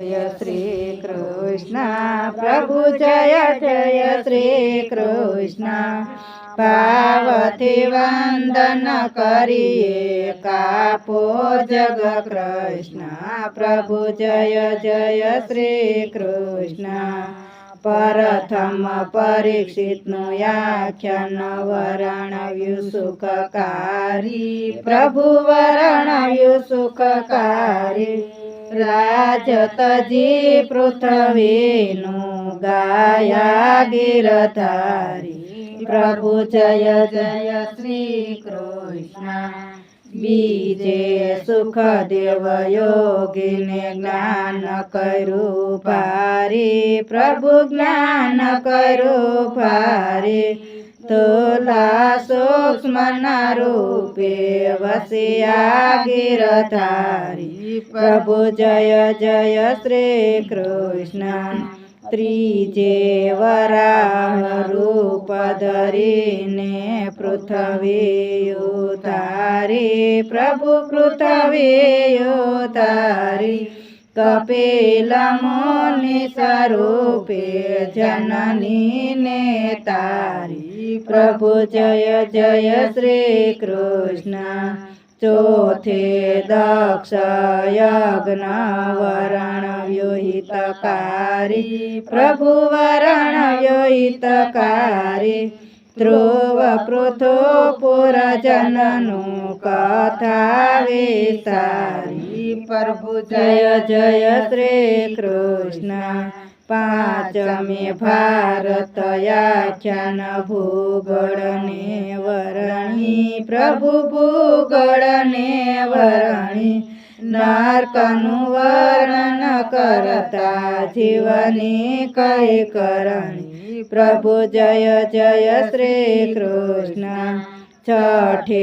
જય શ્રી કૃષ્ણ. પ્રભુ જય જય શ્રી કૃષ્ણ. ભાવથી વંદન કરીએ, કાપો જગ કૃષ્ણ. પ્રભુ જય જય શ્રી કૃષ્ણ. પ્રથમ પરીક્ષિતનું આખ્યાન વર્ણવ્યું સુખકારી પ્રભુ વર્ણવ્યું સુખકારી રાજતજી પૃથ્વીનું ગાયા ગિરધારી પ્રભુ જય જય શ્રી કૃષ્ણ બીજે સુખદેવ યોગીને જ્ઞાન કરું ભારી. પ્રભુ જ્ઞાન કરું ભારી. તોલા સૂક્ષ્મના રૂપે વસ્યા ગિરધારી પ્રભુ જય જય શ્રી કૃષ્ણ. ત્રીજે વરાહ રૂપ ધરીને પૃથ્વી તારી પ્રભુ પૃથ્વી ઉતારી. કપિલ મુનિ સ્વરૂપે જનની ને તારી પ્રભુ જય જય શ્રી કૃષ્ણ ચોથે દક્ષ યજ્ઞ વરણ વ્યુહિતકારી પ્રભુ વરણ વ્યુહિતકારી ધ્રુવ પૃથો પુરજનનું કથા વિસ્તારી પ્રભુ જય જય શ્રી કૃષ્ણ પાંચમે ભારત યાખ્યાન ભૂગળને વરણી, પ્રભુ ભૂગળને વરણી. નારકનું વર્ણન કરતા જીવની કઈ કરણી? પ્રભુ જય જય શ્રી કૃષ્ણ છઠે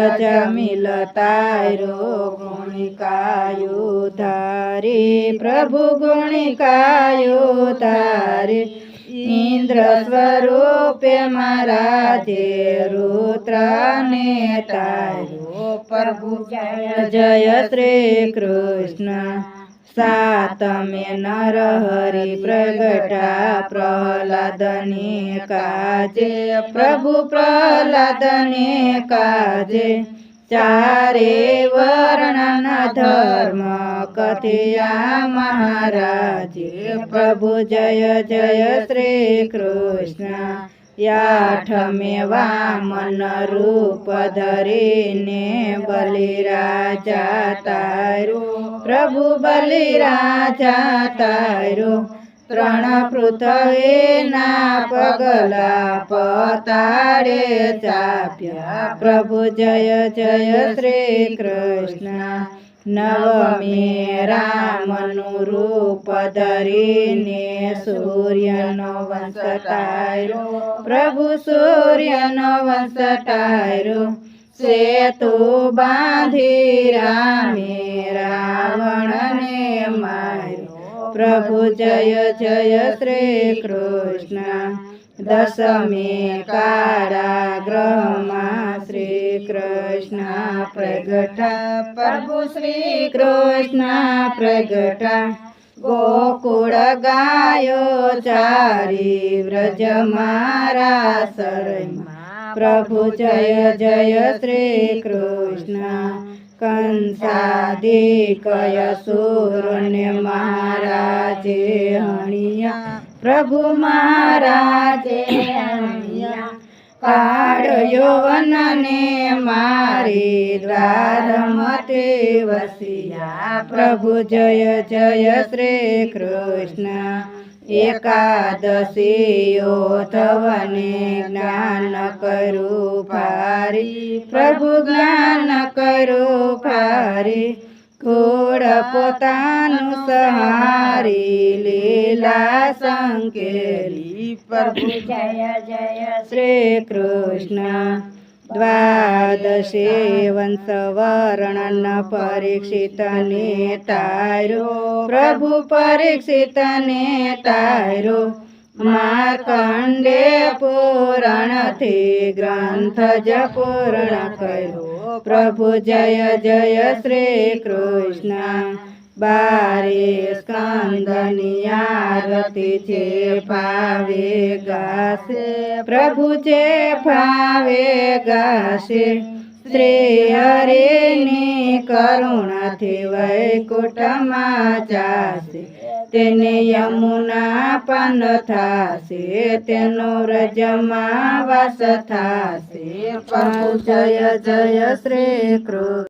અજમિલ તારો ગુણિકાયુ ધારી પ્રભુ ગુણિકાયો તારે ઇન્દ્ર સ્વરૂપે મહારાજે રુદ્રને તારો પ્રભુ જય જય શ્રી કૃષ્ણ સાતમે નર હરિ પ્રગટા પ્રહલાદને કાજે પ્રભુ પ્રહલાદને કાજે ચારે વર્ણન ધર્મ કથિયા મહારાજે પ્રભુ જય જય શ્રી કૃષ્ણ યાઠમે વામન રૂપ ધરીને બલિરાજા તારો પ્રભુ બલિરાજા તારો ત્રણ પૃથ્વીના પગલા પતારે ચાપ્યા પ્રભુ જય જય શ્રી કૃષ્ણ નવમી રામનું રૂપ ધરીને સૂર્યનો વંશ તારો પ્રભુ સૂર્યનો વંશ ટાયરો સેતુ બાંધી રામે રાવણને માર્યો પ્રભુ જય જય શ્રી કૃષ્ણ દશમી કારાગ્રહમાં શ્રી કૃષ્ણ પ્રગટા પ્રભુ શ્રી કૃષ્ણ પ્રગટા ગોકુળ ગાયો ચારી વ્રજ મારા શરણમાં પ્રભુ જય જય શ્રી કૃષ્ણ કંસાદિકય સુરને મહારાજે હણિયા. પ્રભુ મહારાજે કાળ યૌવનને મારી દ્વાર મતે વસિયા. પ્રભુ જય જય શ્રી કૃષ્ણ. એકાદશીઓ થવને જ્ઞાન કરું ભારી. પ્રભુ જ્ઞાન કરું ભારી. ઘોડ પોતાનું સહારી લીલા સંકેલી. પ્રભુ જય જય શ્રી કૃષ્ણ દ્વાદશે વંશ વર્ણન પરીક્ષિતને તારો પ્રભુ પરીક્ષિતને તારો માર્કંડે પુરાણથી ગ્રંથ જ પૂર્ણ કર્યો પ્રભુ જય જય શ્રી કૃષ્ણ બારે સ્કંદની આરતી છે ફાવે ગાશે, પ્રભુ છે ફાવે ગાશે શ્રી હરેની કરુણાથી વૈકુટમાં જાશે, તેને યમુના પાન થાશે, તેનો રજમાં વાસ થાશે પ્રભુ જય જય શ્રી કૃષ્ણ.